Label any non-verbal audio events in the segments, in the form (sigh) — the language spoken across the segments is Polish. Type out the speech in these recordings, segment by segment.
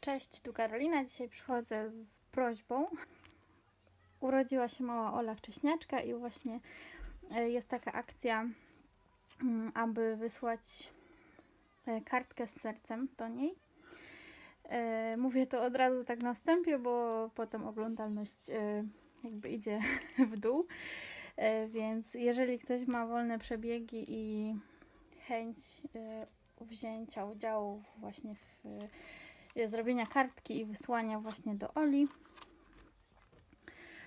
Cześć, tu Karolina. Dzisiaj przychodzę z prośbą. Urodziła się mała Ola wcześniaczka i właśnie e, jest taka akcja, mm, aby wysłać e, kartkę z sercem do niej. E, Mówię to od razu tak na wstępie, bo potem oglądalność jakby idzie (laughs) w dół. Więc jeżeli ktoś ma wolne przebiegi i chęć wzięcia udziału właśnie w zrobienia kartki i wysłania właśnie do Oli,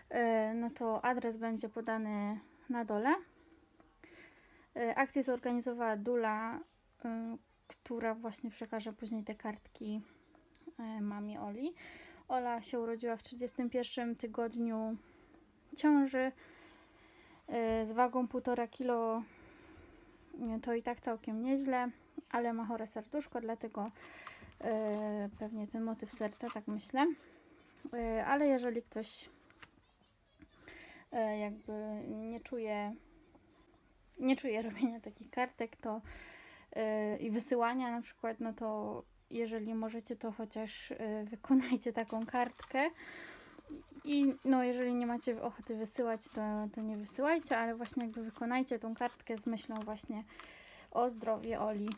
e, no to adres będzie podany na dole. E, Akcję zorganizowała Dula, e, która właśnie przekaże później te kartki e, mamie Oli. Ola się urodziła w 31 tygodniu ciąży e, z wagą 1,5 kg. E, To i tak całkiem nieźle, ale ma chore serduszko, dlatego e, pewnie ten motyw serca, tak myślę. E, ale jeżeli ktoś e, jakby nie czuje nie czuje (laughs) robienia takich kartek, to e, i wysyłania na przykład, no to jeżeli możecie, to chociaż e, wykonajcie taką kartkę. I no, jeżeli nie macie ochoty wysyłać, to, to nie wysyłajcie, ale właśnie jakby wykonajcie tą kartkę z myślą właśnie o zdrowie Oli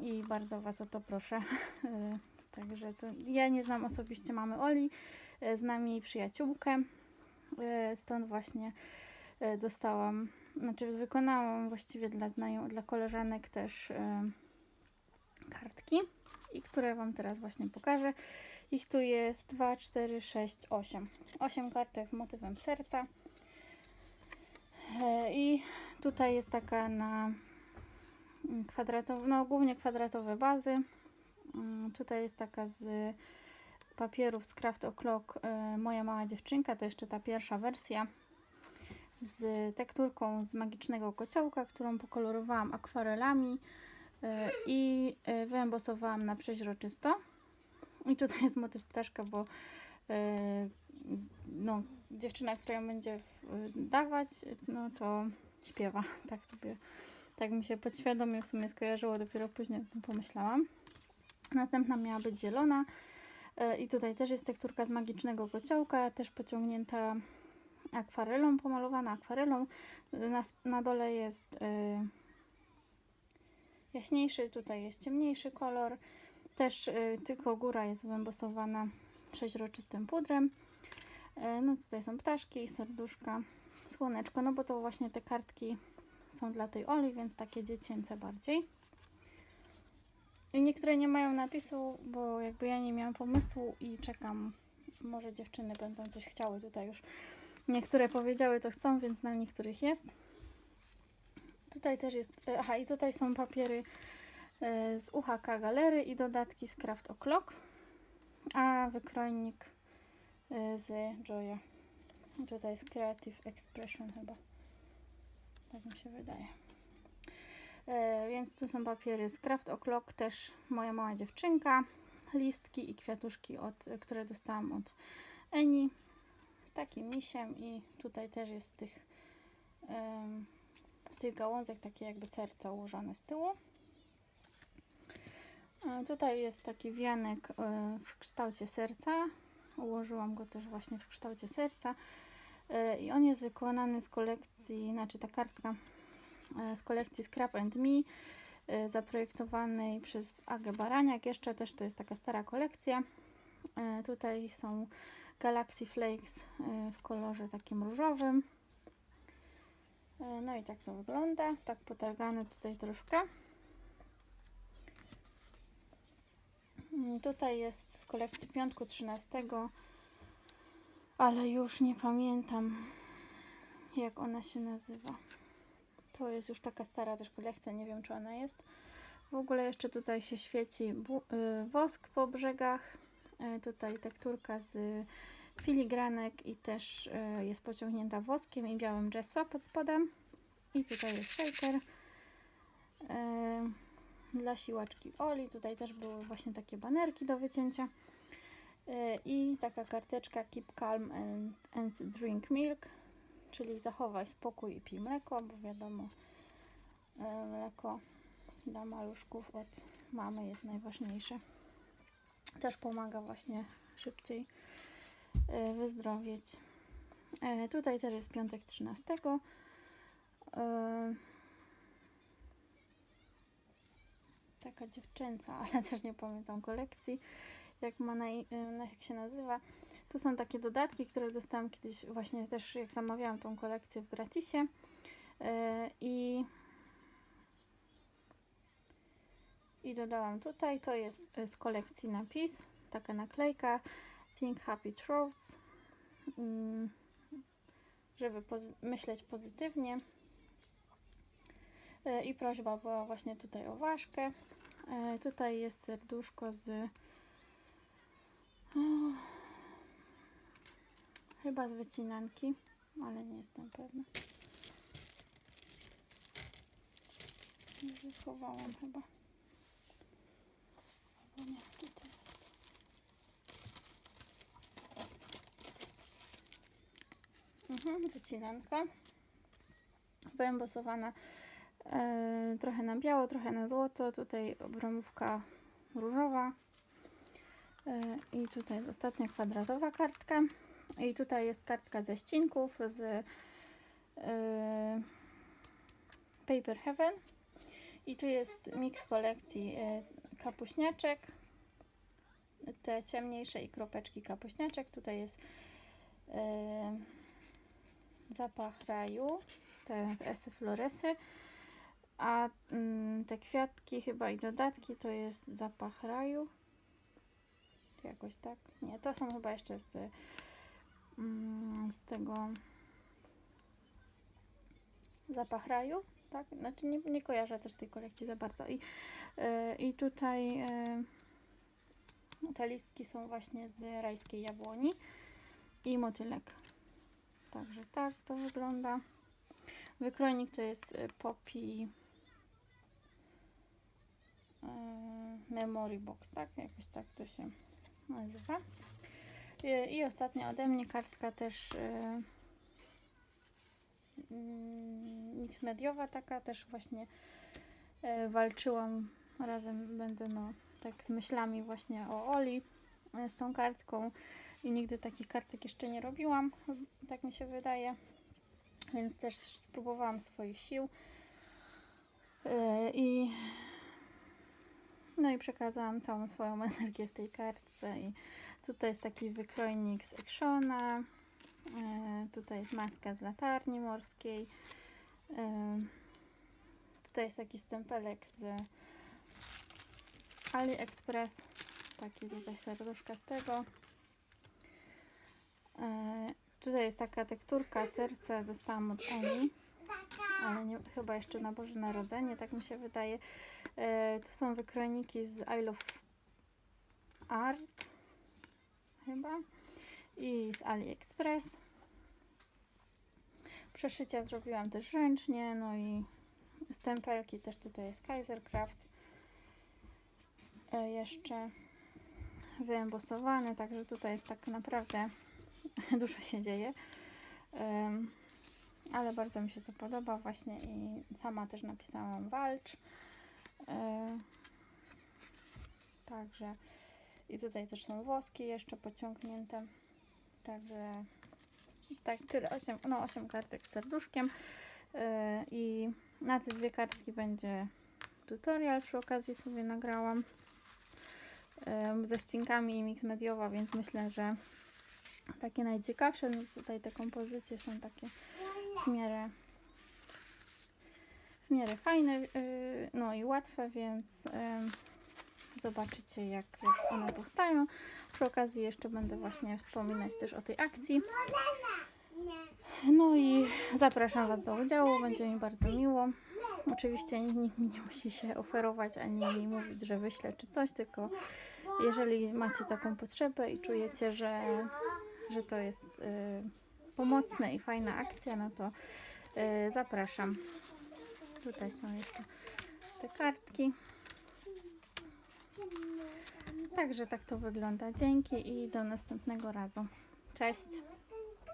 i bardzo Was o to proszę. (laughs) Także to ja nie znam osobiście mamy Oli, e, znam jej przyjaciółkę, e, stąd właśnie e, dostałam, znaczy wykonałam właściwie dla znajom, dla koleżanek też kartki i które Wam teraz właśnie pokażę. Ich tu jest 2, 4, 6, 8. 8 kartek z motywem serca. I tutaj jest taka na kwadratowe, no głównie kwadratowe bazy. Mm, Tutaj jest taka z papierów z Craft O'Clock e, Moja mała dziewczynka, to jeszcze ta pierwsza wersja z tekturką z magicznego kociołka, którą pokolorowałam akwarelami e, i e, wyembosowałam na przeźroczysto. I tutaj jest motyw ptaszka, bo no, dziewczyna, która ją będzie dawać, no to śpiewa. (laughs) Tak sobie, tak mi się podświadomie w sumie skojarzyło, dopiero później o tym pomyślałam. Następna miała być zielona. E, I tutaj też jest tekturka z magicznego kociołka, też pociągnięta akwarelą, pomalowana akwarelą. Na, na dole jest e, jaśniejszy, tutaj jest ciemniejszy kolor. Też e, tylko góra jest wyembosowana przeźroczystym pudrem. E, no tutaj są ptaszki, serduszka, słoneczko, no bo to właśnie te kartki są dla tej Oli, więc takie dziecięce bardziej. I niektóre nie mają napisu, bo jakby ja nie miałam pomysłu i czekam. Może dziewczyny będą coś chciały tutaj już. Niektóre powiedziały to chcą, więc na niektórych jest. Tutaj też jest. e, Aha, i tutaj są papiery e, z UHK Galery i dodatki z Craft O'Clock, a wykrojnik e, z Joya. Tutaj jest Creative Expression chyba. Tak mi się wydaje. E, więc tu są papiery z Craft O'Clock, też moja mała dziewczynka, listki i kwiatuszki, od, e, które dostałam od Eni z takim misiem i tutaj też jest z tych, em, z tych gałązek takie jakby serca ułożone z tyłu. E, Tutaj jest taki wianek e, w kształcie serca. Ułożyłam go też właśnie w kształcie serca. E, I on jest wykonany z kolekcji, znaczy ta kartka e, z kolekcji Scrap and Me, e, zaprojektowanej przez Agę Baraniak. Jeszcze też to jest taka stara kolekcja. Tutaj są Galaxy Flakes w kolorze takim różowym. No i tak to wygląda. Tak potargane tutaj troszkę. Mm, Tutaj jest z kolekcji piątku 13, ale już nie pamiętam jak ona się nazywa. To jest już taka stara też kolekcja, nie wiem czy ona jest. W ogóle jeszcze tutaj się świeci y, wosk po brzegach. Y, Tutaj tekturka z filigranek i też y, jest pociągnięta woskiem i białym gesso pod spodem. I tutaj jest shaker. Dla siłaczki Oli. Tutaj też były właśnie takie banerki do wycięcia. I taka karteczka Keep Calm and, and Drink Milk, czyli zachowaj spokój i pij mleko, bo wiadomo, y, mleko dla maluszków od mamy jest najważniejsze. Też pomaga właśnie szybciej e, wyzdrowieć. E, Tutaj też jest piątek 13. E, Taka dziewczęca, (laughs) ale też nie pamiętam kolekcji, jak ma na, jak się nazywa. Tu są takie dodatki, które dostałam kiedyś właśnie też jak zamawiałam tą kolekcję w gratisie. E, I i dodałam tutaj, to jest e, z kolekcji napis, taka naklejka Think Happy Thoughts, mm, żeby myśleć pozytywnie. E, I prośba była właśnie tutaj o ważkę. Tutaj jest serduszko z chyba z wycinanki, ale nie jestem pewna. Może schowałam chyba. Albo nie, tutaj. Mhm, wycinanka. Wyembosowana e, trochę na biało, trochę na złoto. Tutaj obramówka różowa. I tutaj jest ostatnia kwadratowa kartka. I tutaj jest kartka ze ścinków z e, Paper Heaven. I tu jest miks kolekcji e, kapuśniaczek, te ciemniejsze i kropeczki kapuśniaczek. Tutaj jest e, zapach raju, te esy floresy, a mm, te kwiatki chyba i dodatki to jest zapach raju. Jakoś tak. Nie, to są chyba jeszcze z, mm, z tego zapach raju, tak? Znaczy nie, nie kojarzę też tej kolekcji za bardzo. I, yy, i tutaj yy, te listki są właśnie z rajskiej jabłoni i motylek. Także tak to wygląda. Wykrojnik to jest y, Poppy Memory Box, tak? Jakoś tak to się nazywa. I, ostatnia ode mnie kartka też yy, mm, mix mediowa taka też właśnie e, walczyłam razem będę no tak z myślami właśnie o Oli e, z tą kartką. I nigdy takich kartek jeszcze nie robiłam tak mi się wydaje. Więc też spróbowałam swoich sił. I i przekazałam całą swoją (laughs) energię w tej kartce i tutaj jest taki wykrojnik z Actiona E, tutaj jest maska z latarni morskiej. E, tutaj jest taki stempelek z AliExpress. Taki tutaj serduszka z tego. E, tutaj jest taka tekturka serce dostałam od Emi. Ale nie, chyba jeszcze na Boże Narodzenie, tak mi się wydaje. E, to są wykrojniki z I Love Art. Chyba i z AliExpress. Przeszycia zrobiłam też ręcznie, no i stempelki też tutaj jest Kaisercraft. E, jeszcze wyembosowane, także tutaj jest tak naprawdę (laughs) dużo się dzieje. Em, ale bardzo mi się to podoba właśnie i sama też napisałam walcz. E, także i tutaj też są włoski jeszcze pociągnięte. Także tak tyle, 8, no 8 kartek z serduszkiem. Yy, I na te dwie kartki będzie tutorial przy okazji sobie nagrałam. Yy, ze ścinkami i mix mediowa, więc myślę, że takie najciekawsze. No tutaj te kompozycje są takie w miarę w miarę fajne, yy, no i łatwe, więc yy, zobaczycie jak, jak one powstają. Przy okazji jeszcze będę właśnie wspominać też o tej akcji. No i zapraszam Was do udziału, będzie mi bardzo miło. Oczywiście nikt mi nie musi się oferować ani mówić, że wyślę czy coś, tylko jeżeli macie taką potrzebę i czujecie, że, że to jest y, pomocne i fajna akcja, no to y, zapraszam. Tutaj są jeszcze te kartki. Także tak to wygląda. Dzięki i do następnego razu. Cześć!